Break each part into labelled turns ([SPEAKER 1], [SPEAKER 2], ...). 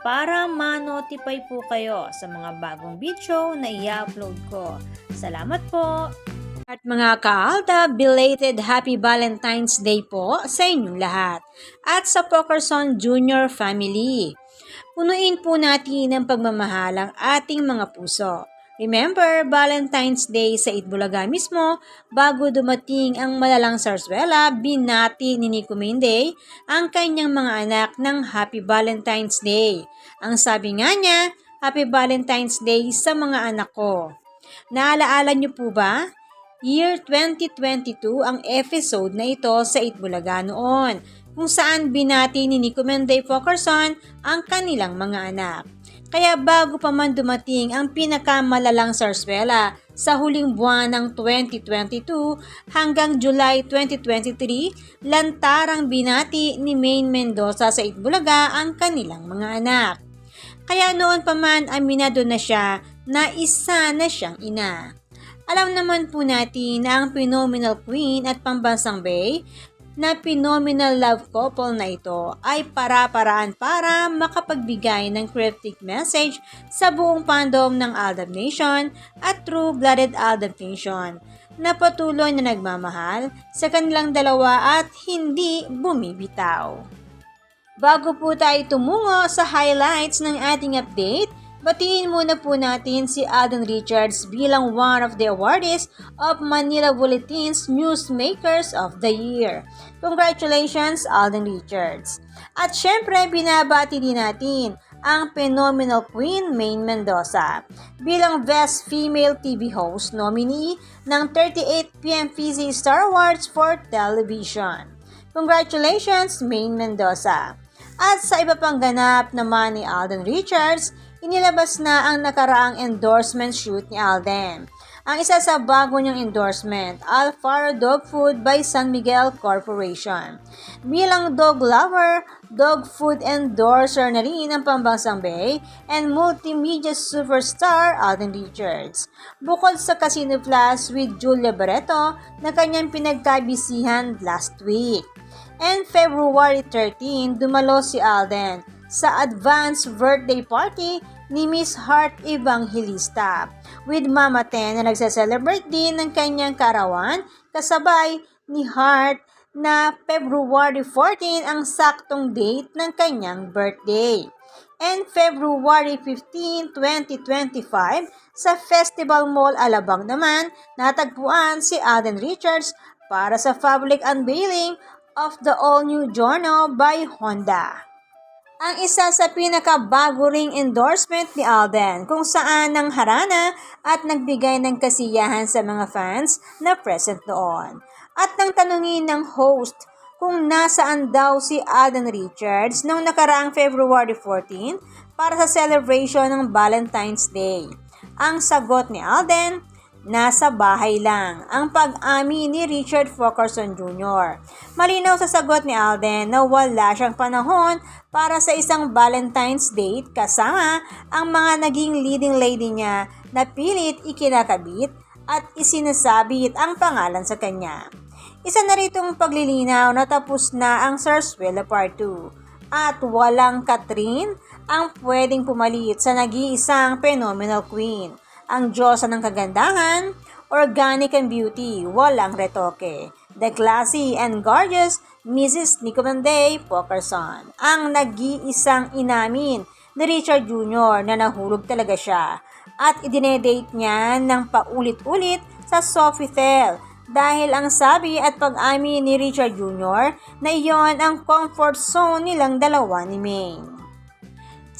[SPEAKER 1] para ma-notify po kayo sa mga bagong video na i-upload ko. Salamat po! At mga ka-Alda, belated Happy Valentine's Day po sa inyong lahat. At sa Pokerson Junior Family, punuin po natin ng pagmamahal ang ating mga puso. Remember, Valentine's Day sa Itbulaga mismo, bago dumating ang malalang sarswela, binati ni Nico Mende ang kanyang mga anak ng Happy Valentine's Day. Ang sabi nga niya, Happy Valentine's Day sa mga anak ko. Naalaala niyo po ba? Year 2022 ang episode na ito sa Itbulaga noon, kung saan binati ni Nico Mende Fokerson ang kanilang mga anak. Kaya bago pa man dumating ang pinakamalalang sarswela sa huling buwan ng 2022 hanggang July 2023, lantarang binati ni Maine Mendoza sa Itbulaga ang kanilang mga anak. Kaya noon pa man aminado na siya na isa na siyang ina. Alam naman po natin na ang phenomenal queen at pambansang bay na phenomenal love couple na ito ay para-paraan para makapagbigay ng cryptic message sa buong fandom ng Aldab Nation at true-blooded Aldab Nation na patuloy na nagmamahal sa kanilang dalawa at hindi bumibitaw. Bago po tayo tumungo sa highlights ng ating update, Batiin muna po natin si Alden Richards bilang one of the awardees of Manila Bulletin's Newsmakers of the Year. Congratulations, Alden Richards. At syempre, binabati din natin ang phenomenal Queen Maine Mendoza bilang Best Female TV Host nominee ng 38pm PZ Star Awards for Television. Congratulations, Maine Mendoza. At sa iba pang ganap naman ni Alden Richards, inilabas na ang nakaraang endorsement shoot ni Alden. Ang isa sa bago niyang endorsement, Alfaro Dog Food by San Miguel Corporation. Bilang dog lover, dog food endorser na rin ang pambansang bay and multimedia superstar Alden Richards. Bukod sa Casino Plus with Julia Barreto na kanyang pinagkabisihan last week. And February 13, dumalo si Alden sa advance birthday party ni Miss Heart Evangelista with Mama Ten na nagsa-celebrate din ng kanyang karawan kasabay ni Heart na February 14 ang saktong date ng kanyang birthday. And February 15, 2025, sa Festival Mall Alabang naman, natagpuan si Alden Richards para sa public unveiling of the all-new Giorno by Honda. Ang isa sa pinakabago ring endorsement ni Alden kung saan nang harana at nagbigay ng kasiyahan sa mga fans na present noon. At nang tanungin ng host kung nasaan daw si Alden Richards noong nakaraang February 14 para sa celebration ng Valentine's Day. Ang sagot ni Alden, Nasa bahay lang ang pag-ami ni Richard Fokerson Jr. Malinaw sa sagot ni Alden na wala siyang panahon para sa isang Valentine's date kasama ang mga naging leading lady niya na pilit ikinakabit at isinasabit ang pangalan sa kanya. Isa na ritong paglilinaw na tapos na ang Sarswela Part 2 at walang Catherine ang pwedeng pumalit sa nag-iisang phenomenal queen ang Diyosa ng kagandahan, organic and beauty, walang retoke. The classy and gorgeous Mrs. Nicomanday Pokerson, ang nag-iisang inamin ni Richard Jr. na nahulog talaga siya at idinedate niya ng paulit-ulit sa Sofitel dahil ang sabi at pag-amin ni Richard Jr. na iyon ang comfort zone nilang dalawa ni Maine.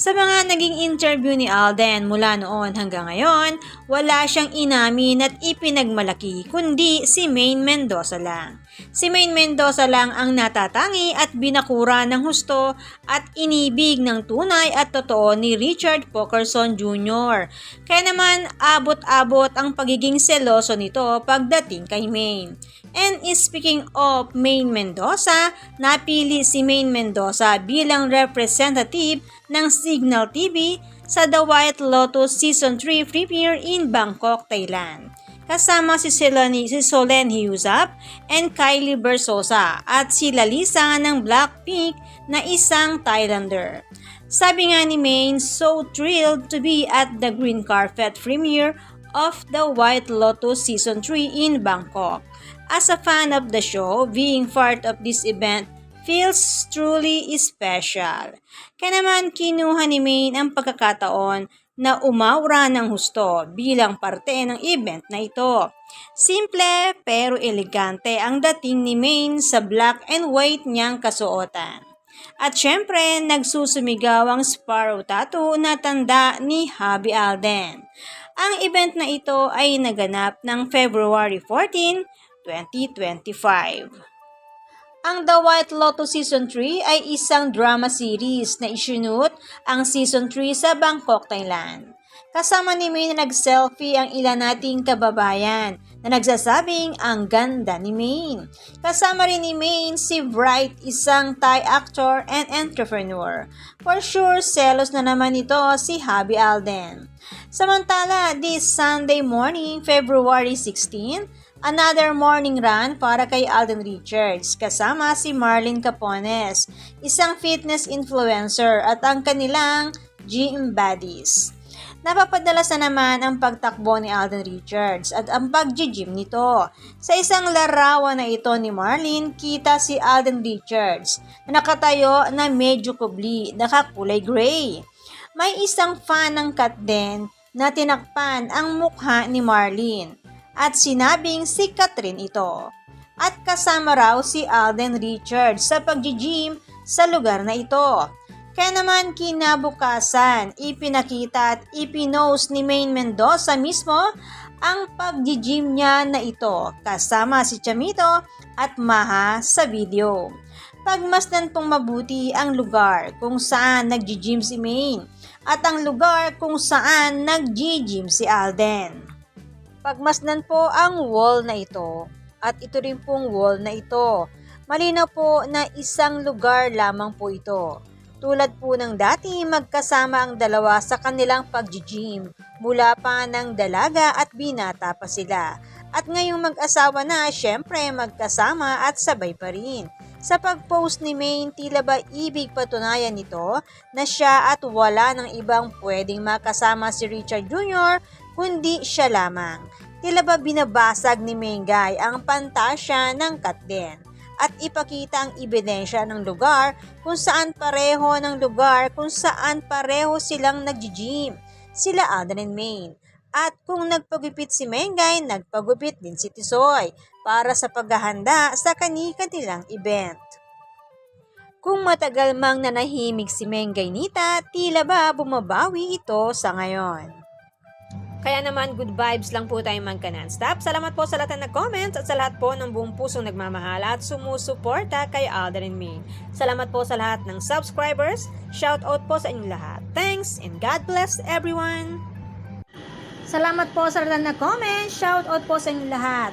[SPEAKER 1] Sa mga naging interview ni Alden mula noon hanggang ngayon, wala siyang inamin at ipinagmalaki kundi si Maine Mendoza lang. Si Maine Mendoza lang ang natatangi at binakura ng husto at inibig ng tunay at totoo ni Richard Pokerson Jr. Kaya naman abot-abot ang pagiging seloso nito pagdating kay Maine. And speaking of Maine Mendoza, napili si Maine Mendoza bilang representative ng Signal TV sa The White Lotus Season 3 premiere in Bangkok, Thailand. Kasama si Selene, si Solen Hyusap and Kylie Bersosa at si Lalisa ng Blackpink na isang Thailander. Sabi nga ni Maine, so thrilled to be at the green carpet premiere of The White Lotus Season 3 in Bangkok. As a fan of the show, being part of this event feels truly special. Kaya naman kinuha ni Maine ang pagkakataon na umaura ng husto bilang parte ng event na ito. Simple pero elegante ang dating ni Maine sa black and white niyang kasuotan. At syempre, nagsusumigaw ang Sparrow Tattoo na tanda ni Habi Alden. Ang event na ito ay naganap ng February 14, 2025. Ang The White Lotus Season 3 ay isang drama series na isinut ang Season 3 sa Bangkok, Thailand. Kasama ni May na nag-selfie ang ilan nating kababayan na nagsasabing ang ganda ni Maine. Kasama rin ni Maine si Bright, isang Thai actor and entrepreneur. For sure, selos na naman ito si Habi Alden. Samantala, this Sunday morning, February 16, Another morning run para kay Alden Richards kasama si Marlene Capones, isang fitness influencer at ang kanilang gym buddies. Napapadalas na naman ang pagtakbo ni Alden Richards at ang pag-gym nito. Sa isang larawan na ito ni Marlene, kita si Alden Richards na nakatayo na medyo kubli, nakakulay gray. May isang fan ng cut din na tinakpan ang mukha ni Marlene at sinabing si Catherine ito. At kasama raw si Alden Richards sa pag-gym sa lugar na ito. Kaya naman kinabukasan, ipinakita at ipinost ni Maine Mendoza mismo ang pag-gym niya na ito kasama si Chamito at Maha sa video. Pagmasdan pong mabuti ang lugar kung saan nag-gym si Maine at ang lugar kung saan nag-gym si Alden. Pagmasdan po ang wall na ito at ito rin pong wall na ito. Malinaw po na isang lugar lamang po ito. Tulad po ng dati, magkasama ang dalawa sa kanilang pag-gym mula pa ng dalaga at binata pa sila. At ngayong mag-asawa na, syempre magkasama at sabay pa rin. Sa pag-post ni Maine, tila ba ibig patunayan nito na siya at wala ng ibang pwedeng makasama si Richard Jr kundi siya lamang. Tila ba binabasag ni Mengay ang pantasya ng Katden at ipakita ang ebidensya ng lugar kung saan pareho ng lugar kung saan pareho silang nag-gym, sila Alden and Maine. At kung nagpagupit si Mengay, nagpagupit din si Tisoy para sa paghahanda sa kani-kanilang event. Kung matagal mang nanahimik si Mengay Nita, tila ba bumabawi ito sa ngayon. Kaya naman, good vibes lang po tayo magka non-stop. Salamat po sa lahat na nag-comments at sa lahat po ng buong pusong nagmamahal at sumusuporta kay Alden and me. Salamat po sa lahat ng subscribers. Shout out po sa inyong lahat. Thanks and God bless everyone! Salamat po sa lahat na comment. Shout out po sa inyong lahat.